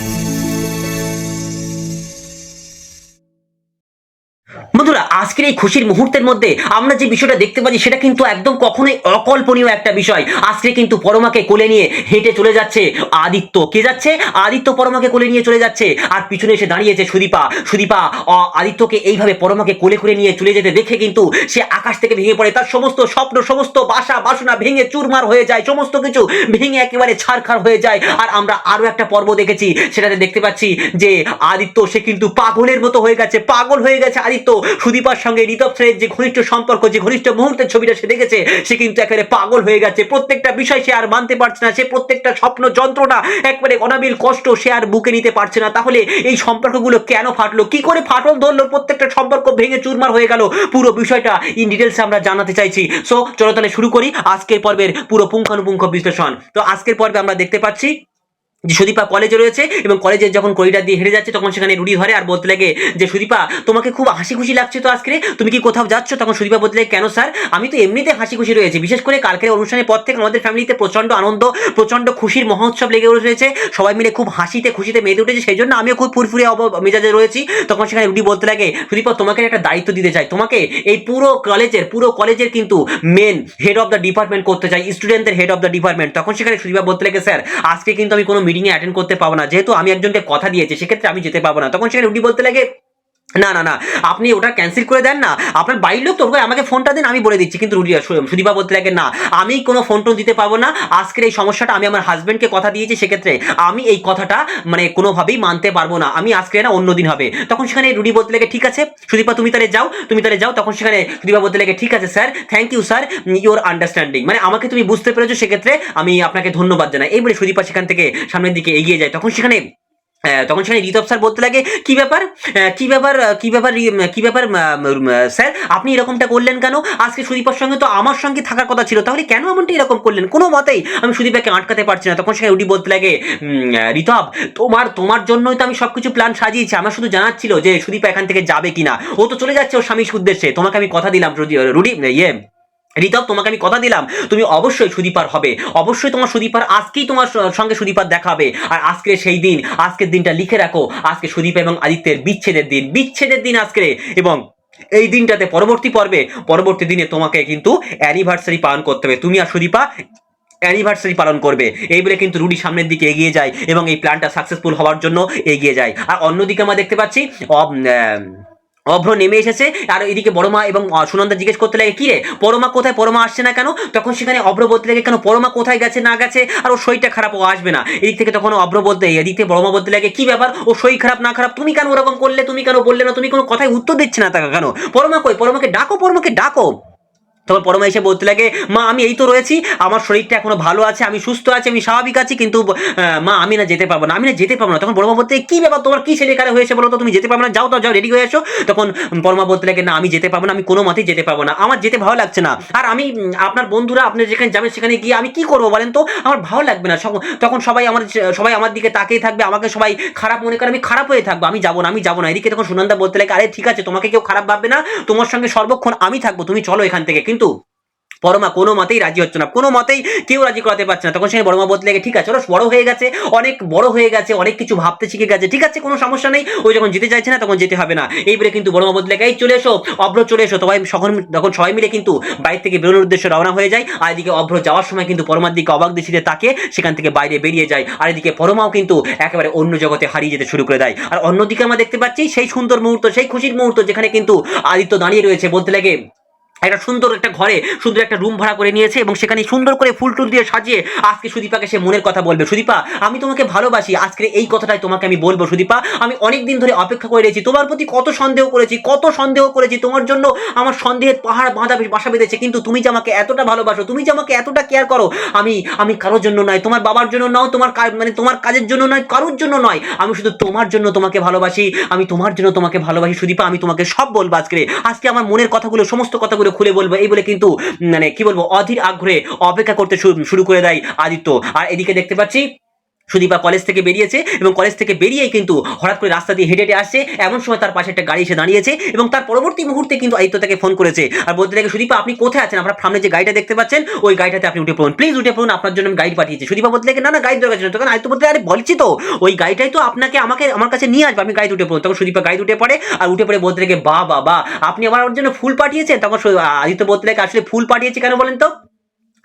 বন্ধুরা আজকের এই খুশির মুহূর্তের মধ্যে আমরা যে বিষয়টা দেখতে পাচ্ছি, সেটা কিন্তু একদম কখনোই অকল্পনীয় একটা বিষয়। আজকে কিন্তু পরমাকে কোলে নিয়ে হেঁটে চলে যাচ্ছে আদিত্য। কে যাচ্ছে? আদিত্য পরমাকে কোলে নিয়ে চলে যাচ্ছে। আর পিছনে এসে দাঁড়িয়েছে সুদীপা। সুদীপা আদিত্যকে এইভাবে পরমাকে কোলে করে নিয়ে চলে যেতে দেখে কিন্তু সে আকাশ থেকে ভেঙে পড়ে। তার সমস্ত স্বপ্ন, সমস্ত বাসা, বাসনা ভেঙে চুরমার হয়ে যায়। সমস্ত কিছু ভেঙে একেবারে ছাড়খাড় হয়ে যায়। আর আমরা আরও একটা পর্ব দেখেছি, সেটাতে দেখতে পাচ্ছি যে আদিত্য সে কিন্তু পাগলের মতো হয়ে গেছে, পাগল হয়ে গেছে আদিত্য। সুদীপার সঙ্গে ঋতব সেনের যে ঘনিষ্ঠ সম্পর্ক, যে ঘনিষ্ঠ মুহূর্তের ছবিটা সে দেখেছে, সে কিন্তু একেবারে পাগল হয়ে গেছে। প্রত্যেকটা বিষয় সে আর মানতে পারছে না, সে প্রত্যেকটা স্বপ্ন যন্ত্রণা একবারে অনাবিল কষ্ট সে আর বুকে নিতে পারছে না। তাহলে এই সম্পর্কগুলো কেন ফাটলো? কি করে ফাটল ধরলো? প্রত্যেকটা সম্পর্ক ভেঙে চুরমার হয়ে গেল। পুরো বিষয়টা ইন ডিটেলস আমরা জানাতে চাইছি। সো চলো তাহলে শুরু করি আজকের পর্বের পুরো পুঙ্খানুপুঙ্খ বিশ্লেষণ। তো আজকের পর্বে আমরা দেখতে পাচ্ছি যে সুদীপা কলেজে রয়েছে এবং কলেজে যখন করিডার দিয়ে হেঁটে যাচ্ছে, তখন সেখানে রুডি ধরে আর বলতে লাগে যে, সুদীপা, তোমাকে খুব হাসি খুশি লাগছে তো আজকে তুমি কি কোথাও যাচ্ছ? তখন সুদীপা বলতে লাগে, কেন স্যার? আমি তো এমনিতে হাসি খুশি রয়েছে। বিশেষ করে কালকের অনুষ্ঠানের পর থেকে আমাদের ফ্যামিলিতে প্রচণ্ড আনন্দ প্রচণ্ড খুশির মহোৎসব লেগে রয়েছে সবাই মিলে খুব হাসিতে খুশিতে মেতে উঠেছে। সেই জন্য আমিও খুব ফুরফুরে মেজাজে রয়েছি। তখন সেখানে রুডি বলতে লাগে, সুদীপা, তোমাকে একটা দায়িত্ব দিতে চাই। তোমাকে এই পুরো কলেজের পুরো কলেজের কিন্তু main head of the department করতে চাই স্টুডেন্টদের হেড অফ দ্য ডিপার্টমেন্ট তখন সেখানে সুদীপা বলতে লাগে, স্যার, আজকে কিন্তু আমি কোনো মিটিংয়ে অ্যাটেন্ড করতে পারব না। যেহেতু আমি একজনকে কথা দিয়েছি, সেক্ষেত্রে আমি যেতে পারব না। তখন সেখানে রুডি বলতে লাগে না না না, আপনি ওটা ক্যান্সেল করে দেন না। আপনার বাড়ির লোক তো আমাকে ফোনটা দিন, আমি বলে দিচ্ছি। কিন্তু রুডি সু- সুদীপা বলতে লাগে, না, আমি কোনো ফোন টোন দিতে পারব না। আজকের এই সমস্যাটা আমি আমার হাজব্যান্ডকে কথা দিয়েছি, সেক্ষেত্রে আমি এই কথাটা মানে কোনোভাবেই মানতে পারব না। আমি আজকে না অন্য দিন হবে। তখন সেখানে রুডি বলতে লাগে, ঠিক আছে, সুদীপা, তুমি তাহলে যাও, তুমি তাহলে যাও। তখন সেখানে সুদীপা বলতে লাগে, ঠিক আছে sir thank you sir your understanding মানে আমাকে তুমি বুঝতে পেরেছ, সেক্ষেত্রে আমি আপনাকে ধন্যবাদ জানাই। এই বলে সুদীপা সেখান থেকে সামনের দিকে এগিয়ে যায়। তখন সেখানে তখন সেখানে ঋতব স্যার বলতে লাগে, কি ব্যাপার? কি ব্যাপার কি ব্যাপার কি ব্যাপার স্যার, আপনি এরকমটা করলেন কেন? আজকে সুদীপার সঙ্গে তো আমার সঙ্গে থাকার কথা ছিল। তাহলে কেন এমনটা এরকম করলেন? কোনো মতেই আমি সুদীপাকে আটকাতে পারছি না। তখন সেখানে উডি বলতে লাগে ঋতব তোমার তোমার জন্যই তো আমি সবকিছু প্ল্যান সাজিয়েছি। আমার শুধু জানাচ্ছিল যে সুদীপা এখান থেকে যাবে কিনা। ও তো চলে যাচ্ছে ওর স্বামীর উদ্দেশ্যে। তোমাকে আমি কথা দিলাম রুডি ইয়ে ঋতব তোমাকে আমি কথা দিলাম, তুমি অবশ্যই সুদীপার হবে। অবশ্যই তোমার সুদীপার আজকেই তোমার সঙ্গে সুদীপার দেখা হবে। আর আজকে সেই দিন, আজকের দিনটা লিখে রাখো। আজকে সুদীপ এবং আদিত্যের বিচ্ছেদের দিন। বিচ্ছেদের দিন আজকে। এবং এই দিনটাতে পরবর্তী পর্বে, পরবর্তী দিনে তোমাকে কিন্তু অ্যানিভার্সারি পালন করতে হবে। তুমি আর সুদীপা অ্যানিভার্সারি পালন করবে। এই বলে কিন্তু রুডি সামনের দিকে এগিয়ে যায় এবং এই প্ল্যানটা সাকসেসফুল হওয়ার জন্য এগিয়ে যায়। আর অন্যদিকে আমরা দেখতে পাচ্ছি অভ্র নেমে এসেছে। আর এদিকে বড়মা এবং সুনন্দা জিজ্ঞেস করতে লাগে, কি রে, পরমা কোথায়? পরমা আসছে না কেন? তখন সেখানে অভ্র বলতে লাগে, কেন পরমা কোথায় গেছে, না গেছে? আর ওর শরীরটা খারাপ, ও আসবে না। এদিক থেকে তখন অভ্র বলতে, এদিক থেকে বড়মা বলতে লাগে, কি ব্যাপার? ও শরীর খারাপ, না খারাপ? তুমি কেন ওরকম করলে? তুমি কেন বললে না? তুমি কোনো কথায় উত্তর দিচ্ছে না তাকে কেন? পরমা কই? পরমাকে ডাকো পরমাকে ডাকো। তখন পরমা এসে বলতে লাগে, মা, আমি এই তো রয়েছি, আমার শরীরটা এখনও ভালো আছে, আমি সুস্থ আছি, আমি স্বাভাবিক আছি, কিন্তু মা, আমি না যেতে পারব না, আমি না যেতে পারব না। তখন পরমা বলতে কি ব্যাপার, তোমার কি ছেলে কারে হয়েছে বলো তো? তুমি যেতে পারবে না, যাও তো, যাও রেডি হয়ে এসো। তখন পরমা বলতে লাগে, না, আমি যেতে পারব না, আমি কোনো মতেই যেতে পারব না, আমার যেতে ভালো লাগছে না। আর আমি আপনার বন্ধুরা, আপনি যেখানে যাবেন, সেখানে গিয়ে আমি কি করব বলেন তো? আমার ভালো লাগবে না। তখন সবাই আমার সবাই আমার দিকে তাকিয়ে থাকবে, আমাকে সবাই খারাপ মনে করে, আমি খারাপ হয়ে থাকব, আমি যাব না, আমি যাব না। এদিকে তখন সুনন্দা বলতে লাগে, আরে, ঠিক আছে, তোমাকে কেউ খারাপ ভাববে না, তোমার সঙ্গে সর্বক্ষণ আমি থাকব, তুমি চলো এখান থেকে। কিন্তু পরমা কোনো মতেই রাজি হচ্ছে না। কোনো মতেই কেউ রাজি করাতে পারছে না। তখন সে বড়মা বলতে লাগে, ঠিক আছে, ওরা বড় হয়ে গেছে, অনেক বড় হয়ে গেছে, অনেক কিছু ভাবতে শিখে গেছে। ঠিক আছে, কোনো সমস্যা নেই। ওই যখন যেতে চাইছে না, তখন যেতে হবে না। এই বলে কিন্তু বড়মা বলতে লাগে, এই চলে এসো, অভ্র চলে এসো। সবাই সকল তখন সবাই মিলে কিন্তু বাইরে থেকে বেরোনোর উদ্দেশ্যে রওনা হয়ে যায়। আর এদিকে অভ্র যাওয়ার সময় কিন্তু পরমার দিকে অবাক দৃষ্টিতে তাকে সেখান থেকে বাইরে বেরিয়ে যায়। আর এদিকে পরমাও কিন্তু একেবারে অন্য জগতে হারিয়ে যেতে শুরু করে দেয়। আর অন্যদিকে আমরা দেখতে পাচ্ছি সেই সুন্দর মুহূর্ত, সেই খুশির মুহূর্ত, যেখানে কিন্তু আদিত্য দাঁড়িয়ে রয়েছে বলতে লাগে একটা সুন্দর একটা ঘরে সুন্দর একটা রুম ভাড়া করে নিয়েছে এবং সেখানে সুন্দর করে ফুল টুল দিয়ে সাজিয়ে আজকে সুদীপাকে সে মনের কথা বলবে। সুদীপা, আমি তোমাকে ভালোবাসি। আজকে এই কথাটাই তোমাকে আমি বলব, সুদীপা। আমি অনেক দিন ধরে অপেক্ষা করে রয়েছি। তোমার প্রতি কত সন্দেহ করেছি, কত সন্দেহ করেছি। তোমার জন্য আমার সন্দেহের পাহাড় বাঁধা বাসা বেঁধেছে। কিন্তু তুমি যে আমাকে এতটা ভালোবাসো, তুমি যে আমাকে এতটা কেয়ার করো, আমি আমি কারোর জন্য নয়। তোমার বাবার জন্য নাও তোমার মানে তোমার কাজের জন্য নয়, কারোর জন্য নয়। আমি শুধু তোমার জন্য তোমাকে ভালোবাসি, আমি তোমার জন্য তোমাকে ভালোবাসি। সুদীপা, আমি তোমাকে সব বলব আজকে। আজকে আমার মনের কথাগুলো, সমস্ত কথাগুলো খুলে বলব, এই বলে কিন্তু মানে কি বলব, অধীর আগ্রহে অপেক্ষা করতে শুরু করে দেয় আদিত্য। আর এদিকে দেখতে পাচ্ছি সুদীপা কলেজ থেকে বেরিয়েছে এবং কলেজ থেকে বেরিয়েই কিন্তু হঠাৎ করে রাস্তা দিয়ে হেঁটে হেঁটে আসছে। এমন সময় তার পাশে একটা গাড়ি এসে দাঁড়িয়েছে এবং তার পরবর্তী মুহূর্তে কিন্তু আদিত্য তাকে ফোন করেছে। আর বলতে লাগে সুদীপা, আপনি কোথায় আছেন? আপনার সামনে যে গাড়িটা দেখতে পাচ্ছেন, ওই গাড়িটাতে আপনি উঠে পড়ুন। প্লিজ উঠে পড়ুন, আপনার জন্য আমি গাইড পাঠিয়েছি। সুদীপা বলতে লাগে না না গাইড দরকার ছিল তখন আদিত্য বলতে আরে, বলছি তো, ওই গাড়িটাই তো আপনাকে, আমাকে, আমার কাছে নিয়ে আসবে। আপনি গাড়ি উঠে পড়ুন। তখন সুদীপা গাড়ি উঠে পড়ে আর উঠে পড়ে বলতে লাগে বা বাবা আপনি আমার ওর জন্য ফুল পাঠিয়েছেন? তখন আদিত্য বলতে লাগে আসলে ফুল পাঠিয়েছি কেন বলেন তো?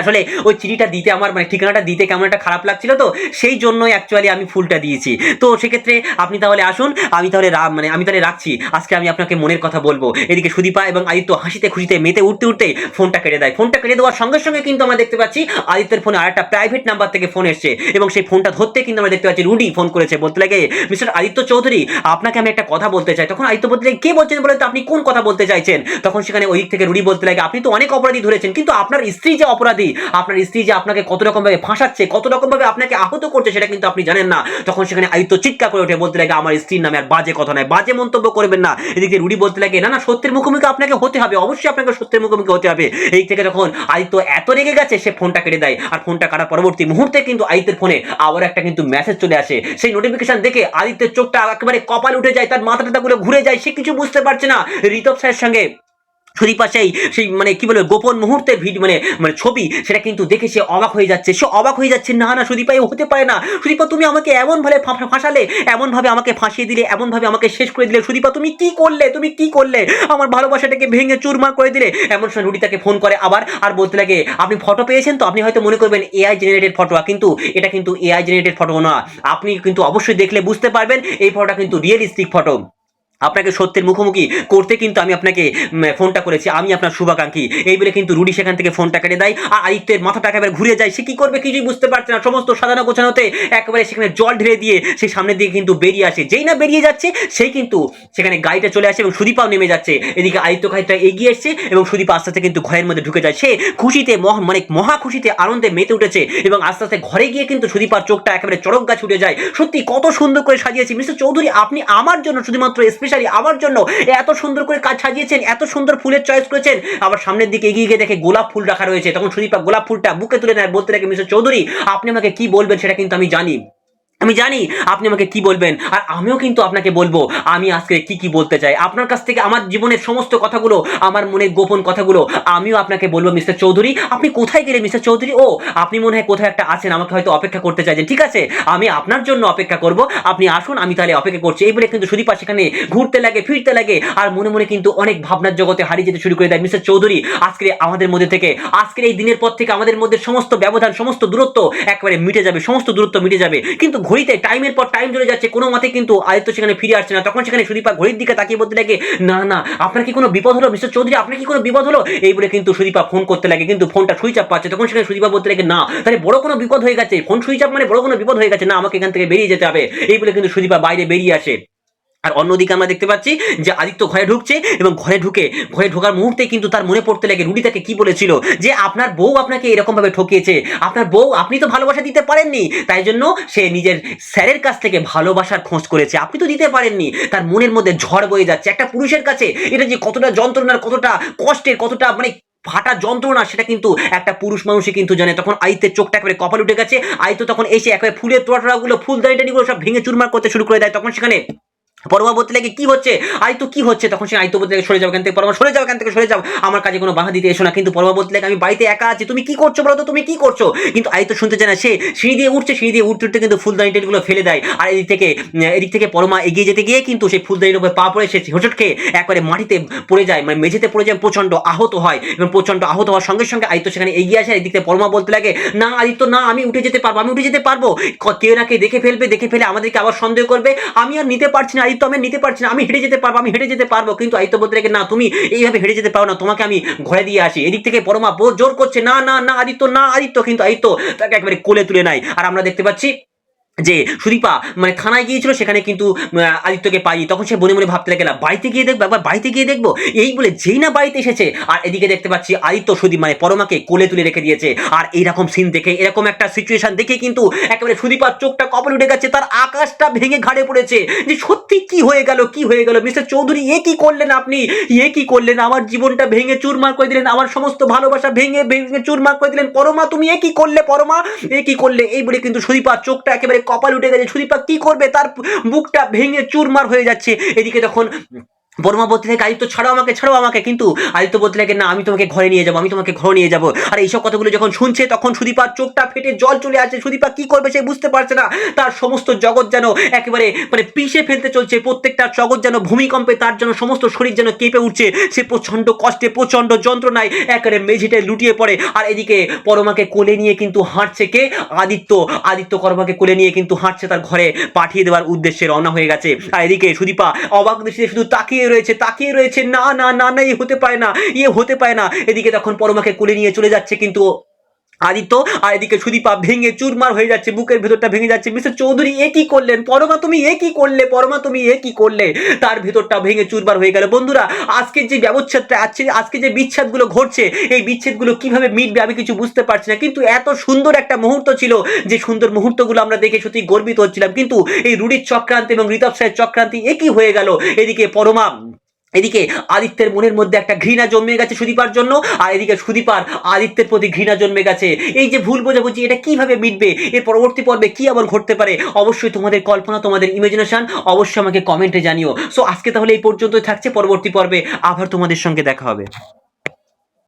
আসলে ওই চিঠিটা দিতে আমার মানে ঠিকানাটা দিতে কেমন একটা খারাপ লাগছিল তো, সেই জন্যই অ্যাকচুয়ালি আমি ফুলটা দিয়েছি। তো সেক্ষেত্রে আপনি তাহলে আসুন, আমি তাহলে মানে আমি তাহলে রাখছি। আজকে আমি আপনাকে মনের কথা বলব। এদিকে সুদীপা এবং আদিত্য হাসিতে খুশিতে মেতে উঠতে উঠতে ফোনটা কেটে দেয়। ফোনটা কেটে দেওয়ার সঙ্গে সঙ্গে কিন্তু আমরা দেখতে পাচ্ছি, আদিত্যের ফোনে আর একটা প্রাইভেট নাম্বার থেকে ফোন এসছে এবং সেই ফোনটা ধরতে কিন্তু আমরা দেখতে পাচ্ছি রুডি ফোন করেছে বলতে লাগে, মিস্টার আদিত্য চৌধুরী, আপনাকে আমি একটা কথা বলতে চাই। তখন আদিত্য বলতে লাগে, কে বলছেন বলে তো আপনি কোন কথা বলতে চাইছেন? তখন সেখানে ওই দিক থেকে রুডি বলতে লাগে, আপনি তো অনেক অপরাধী ধরেছেন, কিন্তু আপনার স্ত্রী যে অপরাধী আপনার স্ত্রী যে আপনাকে কত রকম ভাবে ফাঁসাচ্ছে, কত রকম ভাবে আপনাকে আহত করছে সেটা কিন্তু আপনি জানেন না। তখন সেখানে আদিত্য চিৎকার করে ওঠে, বলতে লাগে, আমার স্ত্রীর নামে আর বাজে কথা নয়, বাজে মন্তব্য করবেন না। এদিকে রুডি বলতে লাগে, না না, সত্যের মুখোমুখি আপনাকে হতে হবে, অবশ্যই আপনাকে সত্যের মুখোমুখি হতে হবে। এই থেকে যখন আদিত্য এত রেগে গেছে, সে ফোনটা কেটে দেয়, আর ফোনটা কাটার পরবর্তী মুহূর্তে কিন্তু আদিত্যের ফোনে আবার একটা কিন্তু মেসেজ চলে আসে। সেই নোটিফিকেশন দেখে আদিত্যের চোখটা একেবারে কপাল উঠে যায়, তার মাথা টাথাগুলো ঘুরে যায়, সে কিছু বুঝতে পারছে না। ঋতব স্যারের সঙ্গে সুদীপা সেই সেই মানে কি বলব, গোপন মুহূর্তের ভিডিও মানে মানে ছবি, সেটা কিন্তু দেখে সে অবাক হয়ে যাচ্ছে। সে অবাক হয়ে যাচ্ছে, না না, সুদীপা হতে পারে না। সুদীপা, তুমি আমাকে এমন ভাবে ফাঁসালে এমন ভাবে আমাকে ফাঁসিয়ে দিলে এমন ভাবে আমাকে শেষ করে দিলে, সুদীপা, তুমি কি করলে? তুমি কি করলে? আমার ভালোবাসাটাকে ভেঙে চুরমার করে দিলে। এমন সময় রুডি তাকে ফোন করে আবার, আর বলতে লাগে, আপনি ফটো পেয়েছেন তো? আপনি হয়তো মনে করবেন এআই জেনারেটেড ফটো কিন্তু এটা কিন্তু এআই জেনারেটেড ফটো না। আপনি কিন্তু অবশ্যই দেখলে বুঝতে পারবেন, এই ফটোটা কিন্তু রিয়েলিস্টিক ফটো আপনাকে সত্যের মুখোমুখি করতে কিন্তু আমি আপনাকে ফোনটা করেছি। আমি আপনার শুভাকাঙ্ক্ষী। এই বলে কিন্তু রুডি সেখান থেকে ফোনটা কেটে দেয় আর আদিত্যের মাথাটা একেবারে ঘুরে যায়। সে কি করবে কিছুই বুঝতে পারছে না। সমস্ত সাজানো গোছানোতে একেবারে সেখানে জল ঢেলে দিয়ে সে সামনের দিকে কিন্তু বেরিয়ে আসে। যেই না বেরিয়ে যাচ্ছে সেই কিন্তু সেখানে গাড়িটা চলে আসে এবং সুদীপাও নেমে যাচ্ছে। এদিকে আদিত্য খাইটা এগিয়ে এসছে এবং সুদীপ আস্তে আস্তে কিন্তু ঘরের মধ্যে ঢুকে যায়। সে খুশিতে, মহা মানে মহা খুশিতে আনন্দে মেতে উঠেছে এবং আস্তে আস্তে ঘরে গিয়ে কিন্তু সুদীপার চোখটা একেবারে চড়ক গাছ উঠে যায়। সত্যি কত সুন্দর করে সাজিয়েছি। মিস্টার চৌধুরী, আপনি আমার জন্য শুধুমাত্র স্পেশালি আমার জন্য এত সুন্দর করে কাজ সাজিয়েছেন, এত সুন্দর ফুলের চয়েস করেছেন। আবার সামনের দিকে এগিয়ে গিয়ে দেখে গোলাপ ফুল রাখা রয়েছে। তখন সুদীপা গোলাপ ফুলটা বুকে তুলে নেয়, বলতে থাকে, মিস্টার চৌধুরী, আপনি আমাকে কি বলবেন সেটা কিন্তু আমি জানি। আমি জানি আপনি আমাকে কি বলবেন, আর আমিও কিন্তু আপনাকে বলব, আমি আজকে কি কি বলতে চাই। আপনার কাছ থেকে আমার জীবনের সমস্ত কথাগুলো, আমার মনের গোপন কথাগুলো, আমিও আপনাকে বলব, মিস্টার চৌধুরী। আপনি কোথায় গেলেন, মিস্টার চৌধুরী? ও, আপনি মনে হয় কোথায় একটা আছেন, আমাকে হয়তো অপেক্ষা করতে চাইছেন। ঠিক আছে, আমি আপনার জন্য অপেক্ষা করব। আপনি আসুন, আমি তাহলে অপেক্ষা করছি। এই বলে কিন্তু সুদীপা সেখানে ঘুরতে লাগে, ফিরতে লাগে, আর মনে মনে কিন্তু অনেক ভাবনার জগতে হারিয়ে যেতে শুরু করে দেয়। মিস্টার চৌধুরী, আজকে আমাদের মধ্যে থেকে, আজকের এই দিনের পর থেকে আমাদের মধ্যে সমস্ত ব্যবধান, সমস্ত দূরত্ব একেবারে মিটে যাবে, সমস্ত দূরত্ব মিটে যাবে। কিন্তু ঘড়িতে টাইমের পর টাইম চলে যাচ্ছে, কোনো মতে কিন্তু আদিত্য সেখানে ফিরে আসছে না। তখন সেখানে সুদীপা ঘড়ির দিকে তাকিয়ে বলতে লাগে না না, আপনার কি কোনো বিপদ হলো? মিস্টার চৌধুরী, আপনার কি কোনো বিপদ হলো? এই বলে কিন্তু সুদীপা ফোন করতে লাগে, কিন্তু ফোনটা সুইচ আপ পাচ্ছে। তখন সেখানে সুদীপা বলতে লাগে, না, তাহলে বড় কোনো বিপদ হয়ে গেছে। ফোন সুইচ আপ মানে বড় কোনো বিপদ হয়ে গেছে। না, আমাকে এখান থেকে বেরিয়ে যেতে হবে। এই বলে কিন্তু সুদীপা বাইরে বেরিয়ে আসে। আর অন্যদিকে আমরা দেখতে পাচ্ছি যে আদিত্য ঘরে ঢুকছে এবং ঘরে ঢুকে, ঘরে ঢোকার মুহূর্তে কিন্তু তার মনে পড়তে লাগে রুডি তাকে কি বলেছিল যে আপনার বউ আপনাকে এরকম ভাবে ঠকিয়েছে। আপনার বউ আপনি তো ভালোবাসা দিতে পারেননি। তাই জন্য সে নিজের স্যারের কাছ থেকে ভালোবাসার খোঁজ করেছে। আপনি তো দিতে পারেননি। তার মনের মধ্যে ঝড় বয়ে যাচ্ছে। একটা পুরুষের কাছে এটা যে কতটা যন্ত্রণার, কতটা কষ্টের, কতটা মানে ফাটা যন্ত্রণা, সেটা কিন্তু একটা পুরুষ মানুষই কিন্তু জানে। তখন আইতের চোখটা একেবারে কপাল উঠে গেছে। আইতো তখন এসে একেবারে ফুলের তোড়াটোড়াগুলো ফুল দাঁড়িয়ে সব ভেঙে চুরমার করতে শুরু করে দেয়। তখন সেখানে পরমা বলতে লাগে কি হচ্ছে? আইতো কি হচ্ছে? তখন সে আইতো বলতে সরে যাও এখান থেকে পরমা সরে যাও এখান থেকে, সরে যাও। আমার কাজে কোনো বাধা দিতে এসো না, কিন্তু পরমা বলতে লাগে আমি বাড়িতে একা আছি। তুমি কি করছ বলো তো? তুমি কি করছ? কিন্তু আইতো শুনতে চায় না। সে সিঁড়ি দিয়ে উঠছে, সিঁড়ি দিয়ে উঠতে উঠতে কিন্তু ফুলদানি টেলগুলো ফেলে দেয়। আর এদিক থেকে এদিক থেকে পরমা এগিয়ে যেতে গিয়ে কিন্তু সেই ফুলদানির উপরে পা পড়ে, সে হোঁচট খেয়ে একবারে মাটিতে পড়ে যায়। মানে মেঝেতে পড়ে যায়, প্রচণ্ড আহত হয়। এবং প্রচণ্ড আহত হওয়ার সঙ্গে সঙ্গে আদিত্য সেখানে এগিয়ে আসে এদিক থেকে পরমা বলতে লাগে, না আদিত্য, না, আমি উঠে যেতে পারব, আমি উঠে যেতে পারব। কেউ না কে দেখে ফেলবে? দেখে ফেলে আমাদেরকে আবার সন্দেহ করবে? আমি আর নিতে পারছি না। আদিত্য আমি নিতে পারছি না, আমি হেঁটে যেতে পারব, আমি হেঁটে যেতে পারব। কিন্তু আদিত্য বলতে রেখে না, তুমি এইভাবে হেঁটে যেতে পারো না, তোমাকে আমি ঘরে দিয়ে আসি। এদিক থেকে পরমা জোর করছে, না না না, আদিত্য না, আদিত্য। কিন্তু আদিত্য তাকে একবারে কোলে তুলে নেয়। আর আমরা দেখতে পাচ্ছি যে সুদীপা মানে থানায় গিয়েছিল, সেখানে কিন্তু আদিত্যকে পাই তখন সে মনে মনে ভাবতে লাগলাম বাড়িতে গিয়ে দেখব, একবার বাড়িতে গিয়ে দেখব? এই বলে যেই না বাড়িতে এসেছে, আর এদিকে দেখতে পাচ্ছি আদিত্য সুদীপ মানে পরমাকে কোলে তুলে রেখে দিয়েছে। আর এইরকম সিন দেখে, এরকম একটা সিচুয়েশন দেখে কিন্তু একেবারে সুদীপার চোখটা কপাল উঠে গেছে, তার আকাশটা ভেঙে ঘাড়ে পড়েছে। যে সত্যি কি হয়ে গেল, কি হয়ে গেল? মিস্টার চৌধুরী, এ কি করলেন আপনি? এ কি করলেন? আমার জীবনটা ভেঙে চুরমার করে দিলেন, আমার সমস্ত ভালোবাসা ভেঙে ভেঙে চুরমার করে দিলেন। পরমা, তুমি এ কি করলে, পরমা? এ কি করলে? এই বলে কিন্তু সুদীপার চোখটা একেবারে কপাল উঠে গেছে সুদীপা কি করবে? তার বুকটা ভেঙে চুরমার হয়ে যাচ্ছে। এদিকে তখন বর্মা বলতে আদিত্য ছাড়াও আমাকে ছাড়াও আমাকে। কিন্তু আদিত্য বলতে থাকে না, আমি তোমাকে ঘরে নিয়ে যাব, আমি তোমাকে ঘরে নিয়ে যাব। আর এইসব কথাগুলো যখন শুনছে, তখন সুদীপার চোখটা ফেটে জল চলে আসছে সুদীপা কি করবে সে বুঝতে পারছে না। তার সমস্ত জগৎ যেন একেবারে মানে পিষে ফেলতে চলছে। প্রত্যেকটা জগৎ যেন ভূমিকম্পে, তার যেন সমস্ত শরীর যেন কেঁপে উঠছে। সে প্রচণ্ড কষ্টে, প্রচণ্ড যন্ত্রণায় একেবারে মেঝেতে লুটিয়ে পড়ে। আর এদিকে পরমাকে কোলে নিয়ে কিন্তু হাঁটছে কে? আদিত্য। আদিত্য কর্মাকে কোলে নিয়ে কিন্তু হাঁটছে তার ঘরে পাঠিয়ে দেওয়ার উদ্দেশ্যে রওনা হয়ে গেছে। আর এদিকে সুদীপা অবাক দৃষ্টিতে শুধু তাকিয়ে রয়েছে, তাকিয়ে রয়েছে। না না না না, এ হতে পায় না ইয়ে হতে পায় না। এদিকে তখন পরমাকে কোলে নিয়ে চলে যাচ্ছে, কিন্তু আদিত্য, আর এদিকে সুদীপা ভেঙে চুরমার হয়ে যাচ্ছে, বুকের ভেতরটা ভেঙে যাচ্ছে। মিস্টার চৌধুরী এ কি করলেন? পরমা তুমি এ কি করলে? পরমা তুমি এ কি করলে? তার ভেতরটা ভেঙে চুরমার হয়ে গেল। বন্ধুরা আজকের যে ব্যবচ্ছেদটা আছে, আজকে যে বিচ্ছেদগুলো ঘটছে, এই বিচ্ছেদগুলো কীভাবে মিটবে আমি কিছু বুঝতে পারছি না। কিন্তু এত সুন্দর একটা মুহূর্ত ছিল যে সুন্দর মুহূর্তগুলো আমরা দেখে সত্যি গর্বিত হচ্ছিলাম। কিন্তু এই রুডির চক্রান্ত এবং ঋতব সাহের চক্রান্তি একই হয়ে গেল? এদিকে পরমা এদিকে আদিত্যের মনের মধ্যে একটা ঘৃণা জন্মে গেছে সুদীপার জন্য, আর এদিকে সুদীপার আদিত্যের প্রতি ঘৃণা জন্মে গেছে। এই যে ভুল বোঝাবুঝি, এটা কীভাবে মিটবে? এর পরবর্তী পর্বে কি আবার ঘটতে পারে? অবশ্যই তোমাদের কল্পনা, তোমাদের ইমাজিনেশন অবশ্যই আমাকে কমেন্টে জানিও। সো আজকে তাহলে এই পর্যন্তই থাকছে। পরবর্তী পর্বে আবার তোমাদের সঙ্গে দেখা হবে।